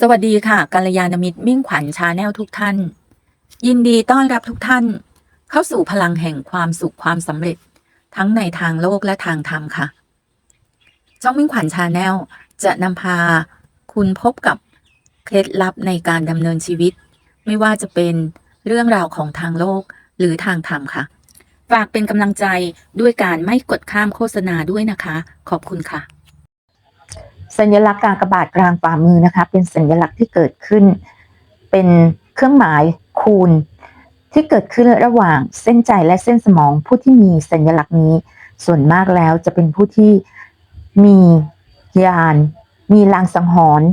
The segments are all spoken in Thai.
สวัสดีค่ะกัลยาณมิตรมิ่งขวัญชาแนลทุกท่าน ยินดีต้อนรับทุกท่าน เข้าสู่พลังแห่งความสุขความสำเร็จ ทั้งในทางโลกและทางธรรมค่ะช่องมิ่งขวัญชาแนลจะนำพาคุณพบกับเคล็ดลับในการดำเนินชีวิต ไม่ว่าจะเป็นเรื่องราวของทางโลกหรือทางธรรมค่ะ ฝากเป็นกำลังใจด้วยการไม่กดข้ามโฆษณาด้วยนะคะ ขอบคุณค่ะ สัญลักษณ์กากบาทกลางฝ่ามือนะคะ เป็นสัญลักษณ์ที่เกิดขึ้น เป็นเครื่องหมายคูณ ที่เกิดขึ้นระหว่างเส้นใจและเส้นสมองผู้ที่มีสัญลักษณ์นี้ ส่วนมากแล้วจะเป็นผู้ที่มีญาณมีลางสังหรณ์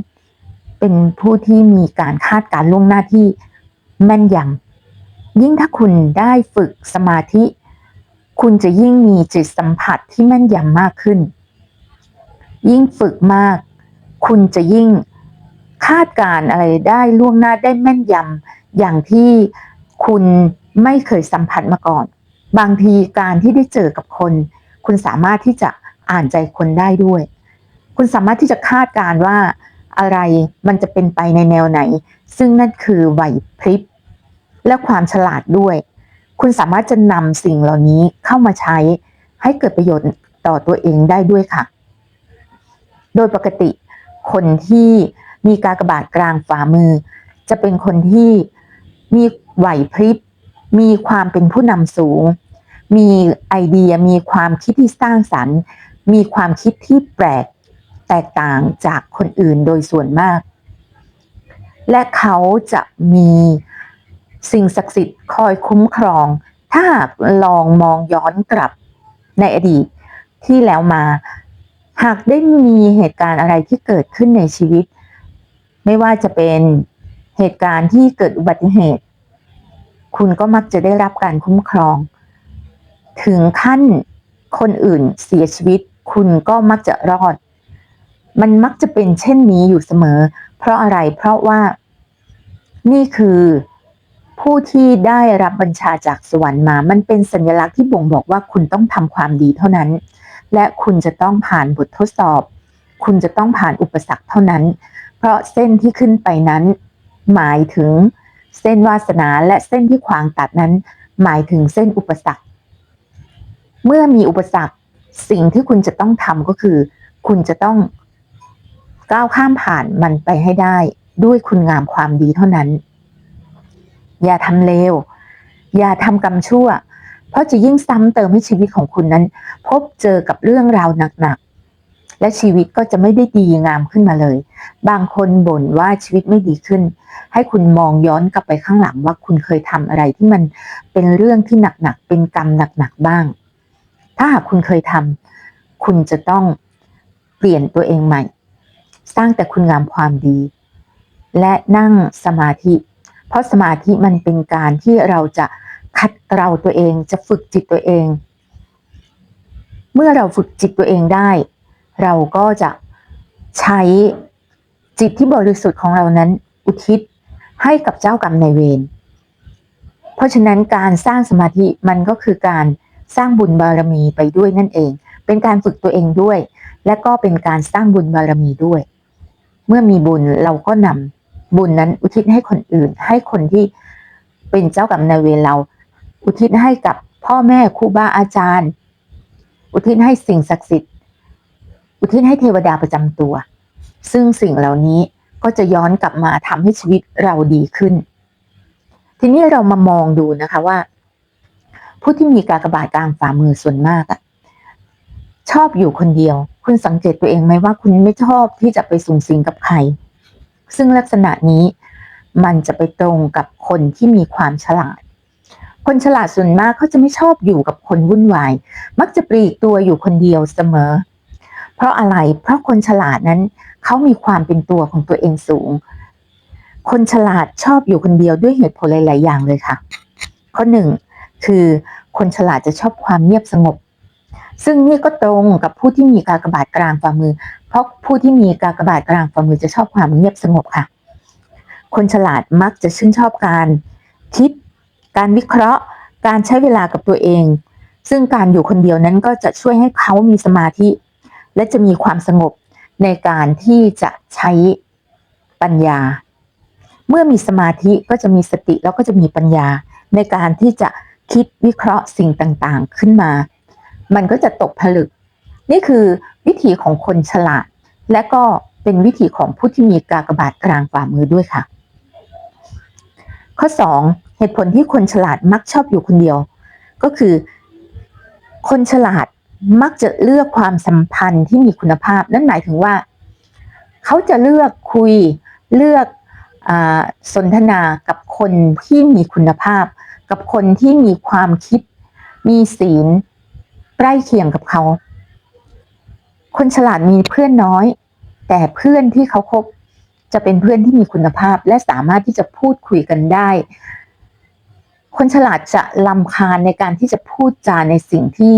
เป็นผู้ที่มีการคาดการล่วงหน้าที่แม่นยำยิ่งถ้าคุณได้ฝึกสมาธิ คุณจะยิ่งมีจิตสัมผัสที่แม่นยำมากขึ้น ยิ่งฝึกมาก คุณจะยิ่งคาดการณ์อะไรได้ล่วงหน้าได้แม่นยำอย่างที่คุณไม่เคยสัมผัสมาก่อน บางทีการที่ได้เจอกับคน คุณสามารถที่จะอ่านใจคนได้ด้วย คุณสามารถที่จะคาดการณ์ว่าอะไรมันจะเป็นไปในแนวไหน ซึ่งนั่นคือไหวพริบและความฉลาดด้วย คุณสามารถจะนำสิ่งเหล่านี้เข้ามาใช้ให้เกิดประโยชน์ต่อตัวเองได้ด้วยค่ะ โดยปกติ คนที่มีกากบาทกลางฝ่ามือ จะเป็นคนที่มีไหวพริบ มีความเป็นผู้นำสูง มีไอเดีย มีความคิดที่สร้างสรรค์ มีความคิดที่แปลกแตกต่างจากคนอื่นโดยส่วนมาก และเขาจะมีสิ่งศักดิ์สิทธิ์คอยคุ้มครอง ถ้าหากลองมองย้อนกลับในอดีตที่แล้วมา หากได้มีเหตุการณ์อะไรที่เกิดขึ้นในชีวิต ไม่ว่าจะเป็นเหตุการณ์ที่เกิดอุบัติเหตุ คุณก็มักจะได้รับการคุ้มครอง ถึงขั้นคนอื่นเสียชีวิต คุณก็มักจะรอด มันมักจะเป็นเช่นนี้อยู่เสมอ เพราะอะไรเพราะว่า นี่คือผู้ที่ได้รับบัญชาจากสวรรค์มา มันเป็นสัญลักษณ์ที่บ่งบอกว่าคุณต้องทำความดีเท่านั้น และคุณจะต้องผ่านบททดสอบ คุณจะต้องผ่านอุปสรรคเท่านั้น เพราะเส้นที่ขึ้นไปนั้น หมายถึงเส้นวาสนาและเส้นที่ขวางตัดนั้น หมายถึงเส้นอุปสรรค เมื่อมีอุปสรรคสิ่งที่คุณจะต้องทำก็คือ คุณจะต้องก้าวข้ามผ่านมันไปให้ได้ ด้วยคุณงามความดีเท่านั้น อย่าทำเลว อย่าทำกรรมชั่ว เพราะจะยิ่งซ้ำเติมให้ชีวิตของคุณนั้น พบเจอกับเรื่องราวหนักๆ และชีวิตก็จะไม่ได้ดีงามขึ้นมาเลย บางคนบ่นว่าชีวิตไม่ดีขึ้น ให้คุณมองย้อนกลับไปข้างหลังว่าคุณเคยทำอะไรที่มันเป็นเรื่องที่หนักๆ เป็นกรรมหนักๆ บ้าง ถ้าหากคุณเคยทำคุณจะต้องเปลี่ยนตัวเองใหม่ สร้างแต่คุณงามความดี และนั่งสมาธิ เพราะสมาธิมันเป็นการที่เราจะ คัดเราตัวเองจะฝึกจิตตัวเอง เมื่อเราฝึกจิตตัวเองได้ เราก็จะใช้จิตที่บริสุทธิ์ของเรานั้นอุทิศให้กับเจ้ากรรมนายเวร เพราะฉะนั้นการสร้างสมาธิมันก็คือการสร้างบุญบารมีไปด้วยนั่นเอง เป็นการฝึกตัวเองด้วย และก็เป็นการสร้างบุญบารมีด้วย เมื่อมีบุญเราก็นำบุญนั้นอุทิศให้คนอื่น ให้คนที่เป็นเจ้ากรรมนายเวรเรา อุทิศให้กับพ่อแม่ครูบาอาจารย์ อุทิศให้สิ่งศักดิ์สิทธิ์ อุทิศให้เทวดาประจำตัว ซึ่งสิ่งเหล่านี้ก็จะย้อนกลับมาทำให้ชีวิตเราดีขึ้น ทีนี้เรามามองดูนะคะว่า ผู้ที่มีกากบาทกลางฝ่ามือส่วนมากอะชอบอยู่คนเดียว คุณสังเกตตัวเองไหมว่าคุณไม่ชอบที่จะไปสูงสิงกับใคร ซึ่งลักษณะนี้มันจะไปตรงกับคนที่มีความฉลาด คนฉลาดส่วนมากเขาจะไม่ชอบอยู่กับคนวุ่นวาย มักจะปลีกตัวอยู่คนเดียวเสมอ เพราะอะไร เพราะคนฉลาดนั้นเขามีความเป็นตัวของตัวเองสูง คนฉลาดชอบอยู่คนเดียวด้วยเหตุผลหลาย ๆ อย่างเลยค่ะ ข้อหนึ่งคือคนฉลาดจะชอบความเงียบสงบ ซึ่งนี่ก็ตรงกับผู้ที่มีกากบาทกลางฝ่ามือ เพราะผู้ที่มีกากบาทกลางฝ่ามือจะชอบความเงียบสงบค่ะ คนฉลาดมักจะชื่นชอบการคิด การวิเคราะห์ การใช้เวลากับตัวเอง ซึ่งการอยู่คนเดียวนั้นก็จะช่วยให้เขามีสมาธิ และจะมีความสงบในการที่จะใช้ปัญญา เมื่อมีสมาธิก็จะมีสติแล้วก็จะมีปัญญา ในการที่จะคิดวิเคราะห์สิ่งต่างๆขึ้นมา มันก็จะตกผลึก นี่คือวิธีของคนฉลาด และก็เป็นวิธีของผู้ที่มีกากบาทกลางฝ่ามือด้วยค่ะ ข้อ 2 เหตุผลที่คนฉลาดมักชอบอยู่คนเดียว ก็คือ คนฉลาดมักจะเลือกความสัมพันธ์ที่มีคุณภาพ นั่นหมายถึงว่า เขาจะเลือกคุยเลือกอสนทนากับคนที่มีคุณภาพ กับคนที่มีความคิด มีศีลใกล้เคียงกับเขา คนฉลาดมีเพื่อนน้อย แต่เพื่อนที่เขาคบจะเป็นเพื่อนที่มีคุณภาพ และสามารถที่จะพูดคุยกันได้ คนฉลาดจะลำคาญในการที่จะพูดจาในสิ่งที่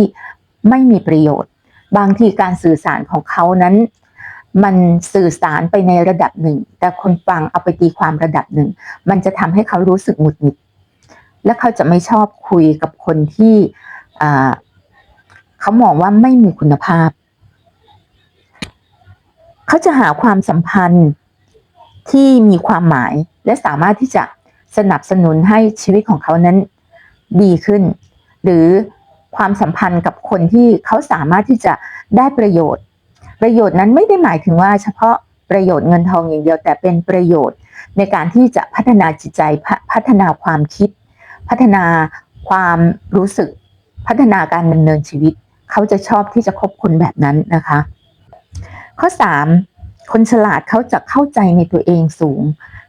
ไม่มีประโยชน์ บางทีการสื่อสารของเขานั้น มันสื่อสารไปในระดับหนึ่ง แต่คนฟังเอาไปตีความระดับหนึ่ง มันจะทำให้เขารู้สึกหงุดหงิด และเขาจะไม่ชอบคุยกับคนที่เขามองว่าไม่มีคุณภาพ เขาจะหาความสัมพันธ์ที่มีความหมายและสามารถที่จะ สนับสนุนให้ชีวิตของเขานั้นดีขึ้น หรือความสัมพันธ์กับคนที่เขาสามารถที่จะได้ประโยชน์ ประโยชน์นั้นไม่ได้หมายถึงว่าเฉพาะประโยชน์เงินทองอย่างเดียว แต่เป็นประโยชน์ในการที่จะพัฒนาจิตใจพ,พัฒนาความคิด พัฒนาความรู้สึก พัฒนาการดำเนินชีวิต เขาจะชอบที่จะคบคนแบบนั้นนะคะ ข้อ 3 คนฉลาดเขาจะเข้าใจในตัวเองสูง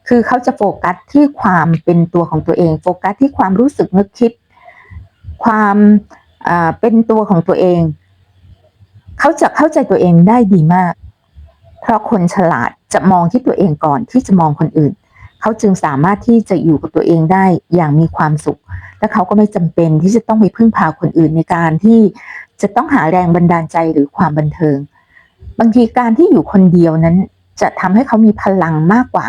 คือเขาจะโฟกัสที่ความเป็นตัวของตัวเอง โฟกัสที่ความรู้สึกนึกคิด ความเป็นตัวของตัวเอง เขาจะเข้าใจตัวเองได้ดีมาก เพราะคนฉลาดจะมองที่ตัวเองก่อนที่จะมองคนอื่น เขาจึงสามารถที่จะอยู่กับตัวเองได้อย่างมีความสุข และเขาก็ไม่จำเป็นที่จะต้องไปพึ่งพาคนอื่นในการที่จะต้องหาแรงบันดาลใจหรือความบันเทิง บางทีการที่อยู่คนเดียวนั้น จะทำให้เขามีพลังมากกว่า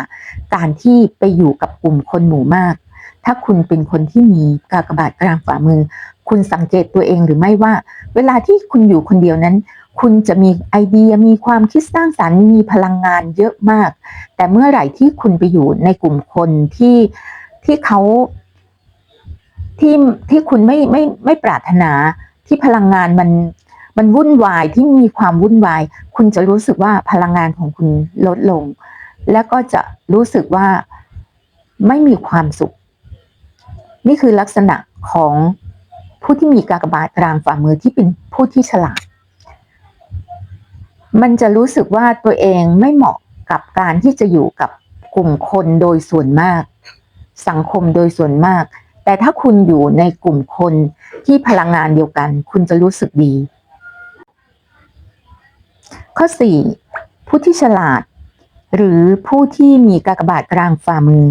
การที่ไปอยู่กับกลุ่มคนหมู่มาก ถ้าคุณเป็นคนที่มีกากบาทกลางฝ่ามือ คุณสังเกตตัวเองหรือไม่ว่า เวลาที่คุณอยู่คนเดียวนั้น คุณจะมีไอเดียมีความคิดสร้างสรรค์ มีพลังงานเยอะมาก แต่เมื่อไหร่ที่คุณไปอยู่ในกลุ่มคนที่ที่เขาที่ที่คุณไม่ไม่ไม่ปรารถนาที่พลังงานมัน มันวุ่นวายที่มีความวุ่นวาย คุณจะรู้สึกว่าพลังงานของคุณลดลง แล้วก็จะรู้สึกว่าไม่มีความสุข นี่คือลักษณะของผู้ที่มีกากบาทกลางฝ่ามือที่เป็นผู้ที่ฉลาด มันจะรู้สึกว่าตัวเองไม่เหมาะกับการที่จะอยู่กับกลุ่มคนโดยส่วนมาก สังคมโดยส่วนมาก แต่ถ้าคุณอยู่ในกลุ่มคนที่พลังงานเดียวกัน คุณจะรู้สึกดี ข้อ 4 ผู้ที่ฉลาด หรือผู้ที่มีกากบาทกลางฝ่ามือ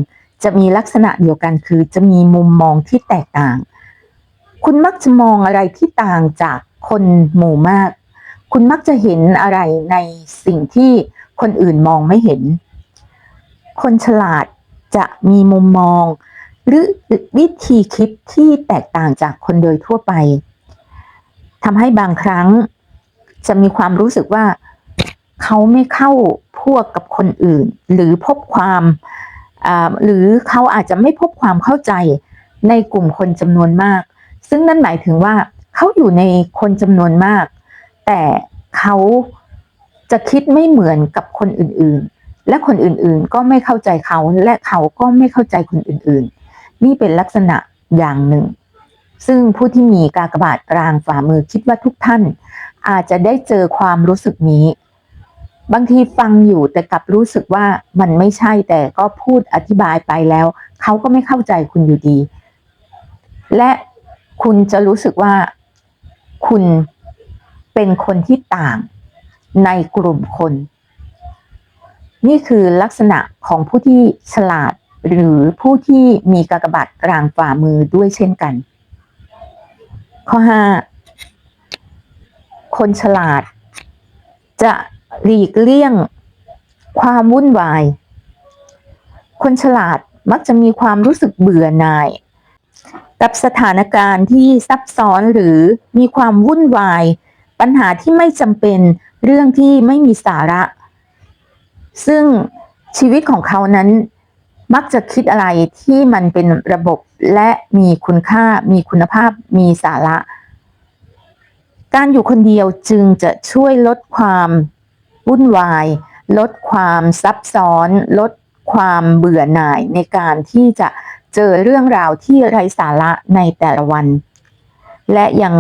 จะมีลักษณะเดียวกันคือจะมีมุมมองที่แตกต่าง คุณมักจะมองอะไรที่ต่างจากคนหมู่มาก คุณมักจะเห็นอะไรในสิ่งที่คนอื่นมองไม่เห็น คนฉลาดจะมีมุมมอง หรือวิธีคิดที่แตกต่างจากคนโดยทั่วไปทำให้บางครั้งจะมีความรู้สึกว่า เขาไม่เข้าพวกกับคนอื่น หรือพบความหรือเขาอาจจะไม่พบความเข้าใจในกลุ่มคนจำนวนมาก ซึ่งนั่นหมายถึงว่าเขาอยู่ในคนจำนวนมาก แต่เขาจะคิดไม่เหมือนกับคนอื่นๆ และคนอื่นๆ ก็ไม่เข้าใจเขาและเขาก็ไม่เข้าใจคนอื่นๆ นี่เป็นลักษณะอย่างหนึ่ง ซึ่งผู้ที่มีกากบาทกลางฝ่ามือคิดว่าทุกท่าน อาจจะได้เจอความรู้สึกนี้ บางทีฟังอยู่แต่กลับรู้สึกว่ามันไม่ใช่แต่ก็พูดอธิบายไปแล้ว เขาก็ไม่เข้าใจคุณอยู่ดี และคุณจะรู้สึกว่าคุณเป็นคนที่ต่างในกลุ่มคน นี่คือลักษณะของผู้ที่ฉลาดหรือผู้ที่มีกากบาทกลางฝ่ามือด้วยเช่นกัน ข้อ 5 คนฉลาดจะ หลีกเลี่ยง ความวุ่นวาย คนฉลาดมักจะมีความรู้สึกเบื่อหน่าย กับสถานการณ์ที่ซับซ้อนหรือมีความวุ่นวาย ปัญหาที่ไม่จำเป็นเรื่องที่ไม่มีสาระ ซึ่งชีวิตของเขานั้นมักจะคิดอะไรที่มันเป็นระบบและมีคุณค่า มีคุณภาพ มีสาระ การอยู่คนเดียวจึงจะช่วยลดความ วุ่นวาย ลดความซับซ้อน ลดความเบื่อหน่ายในการที่จะเจอเรื่องราวที่ไร้สาระในแต่ละวัน และยัง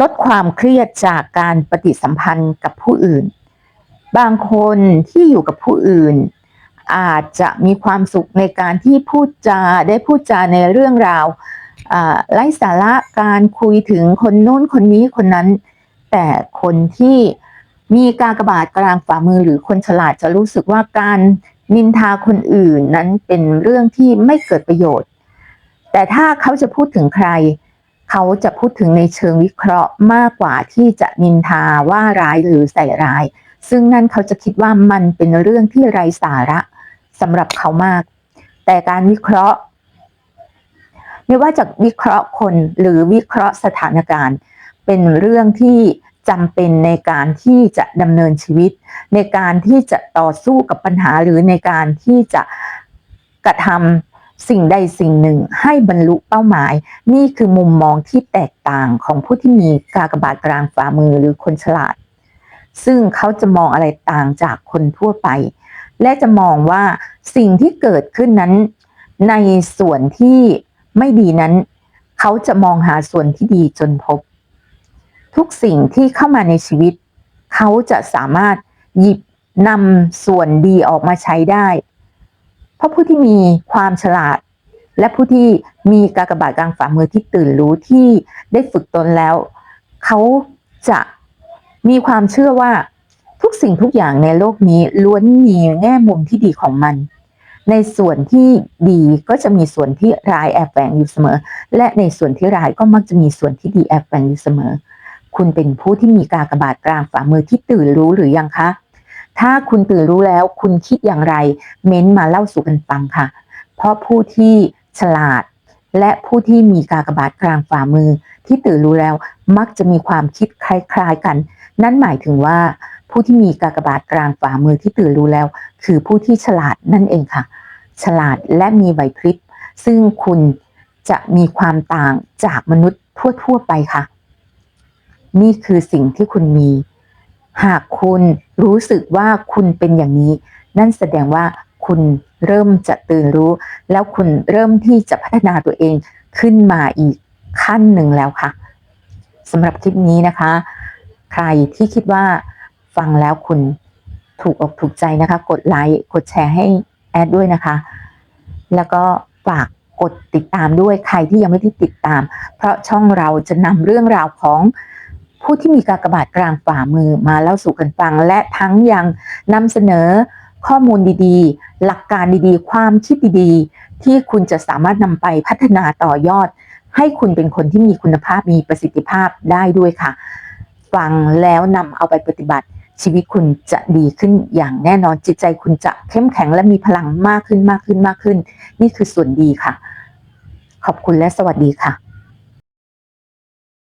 ลดความเครียดจากการปฏิสัมพันธ์กับผู้อื่น บางคนที่อยู่กับผู้อื่น อาจจะมีความสุขในการที่พูดจาได้พูดจาในเรื่องราวไร้สาระการคุยถึงคนโน้นคนนี้คนนั้น แต่คนที่ มีกากบาทกลางฝ่ามือหรือคนฉลาดจะรู้สึกว่าการนินทาคนอื่นนั้นเป็นเรื่องที่ไม่เกิดประโยชน์ แต่ถ้าเขาจะพูดถึงใคร เขาจะพูดถึงในเชิงวิเคราะห์มากกว่าที่จะนินทาว่าร้ายหรือใส่ร้าย ซึ่งนั่นเขาจะคิดว่ามันเป็นเรื่องที่ไร้สาระสำหรับเขามาก แต่การวิเคราะห์ ไม่ว่าจะวิเคราะห์คนหรือวิเคราะห์สถานการณ์ เป็นเรื่องที่ จำเป็นในการที่จะดำเนินชีวิต ในการที่จะต่อสู้กับปัญหาหรือในการที่จะกระทำสิ่งใดสิ่งหนึ่งให้บรรลุเป้าหมาย นี่คือมุมมองที่แตกต่างของผู้ที่มีกากบาทกลางฝ่ามือหรือคนฉลาด ซึ่งเขาจะมองอะไรต่างจากคนทั่วไป และจะมองว่าสิ่งที่เกิดขึ้นนั้น ในส่วนที่ไม่ดีนั้น เขาจะมองหาส่วนที่ดีจนพบ ทุกสิ่งที่เข้ามาในชีวิต เขาจะสามารถหยิบนำส่วนดีออกมาใช้ได้ เพราะผู้ที่มีความฉลาด และผู้ที่มีกากบาทกลางฝ่ามือที่ตื่นรู้ที่ได้ฝึกตนแล้ว เขาจะมีความเชื่อว่าทุกสิ่งทุกอย่างในโลกนี้ล้วนมีแง่มุมที่ดีของมัน ในส่วนที่ดีก็จะมีส่วนที่ร้ายแอบแฝงอยู่เสมอ และในส่วนที่ร้ายก็มักจะมีส่วนที่ดีแอบแฝงอยู่เสมอ คุณเป็นผู้ที่มีกากบาทกลางฝ่ามือที่ตื่นรู้หรือยังคะ ถ้าคุณตื่นรู้แล้วคุณคิดอย่างไร เม้นมาเล่าสู่กันฟังค่ะ เพราะผู้ที่ฉลาด และผู้ที่มีกากบาทกลางฝ่ามือ ที่ตื่นรู้แล้วมักจะมีความคิดคล้าย ๆกัน นั่นหมายถึงว่าผู้ที่มีกากบาทกลางฝ่ามือที่ตื่นรู้แล้ว คือผู้ที่ฉลาดนั่นเองค่ะ ฉลาดและมีไหวพริบซึ่งคุณจะมีความต่างจากมนุษย์ทั่ว ๆ ไปค่ะ นี่คือสิ่งที่คุณมี หากคุณรู้สึกว่าคุณเป็นอย่างนี้ นั่นแสดงว่าคุณเริ่มจะตื่นรู้ แล้วคุณเริ่มที่จะพัฒนาตัวเองขึ้นมาอีกขั้นหนึ่งแล้วค่ะสำหรับคลิปนี้นะคะ ใครที่คิดว่าฟังแล้วคุณถูกอกถูกใจนะคะ กดไลค์กดแชร์ให้แอดด้วยนะคะ แล้วก็ฝากกดติดตามด้วยใครที่ยังไม่ได้ติดตาม เพราะช่องเราจะนำเรื่องราวของ ผู้ที่มีกากบาทกลางฝ่ามือมาเล่าสู่กันฟัง และทั้งยังนำเสนอข้อมูลดีๆ หลักการดีๆ ความคิดดีๆ ที่คุณจะสามารถนำไปพัฒนาต่อยอด ให้คุณเป็นคนที่มีคุณภาพมีประสิทธิภาพได้ด้วยค่ะ ฟังแล้วนำเอาไปปฏิบัติ ชีวิตคุณจะดีขึ้นอย่างแน่นอนจิตใจคุณจะเข้มแข็งและมีพลังมากขึ้นมากขึ้นมากขึ้น นี่คือส่วนดีค่ะ ขอบคุณและสวัสดีค่ะ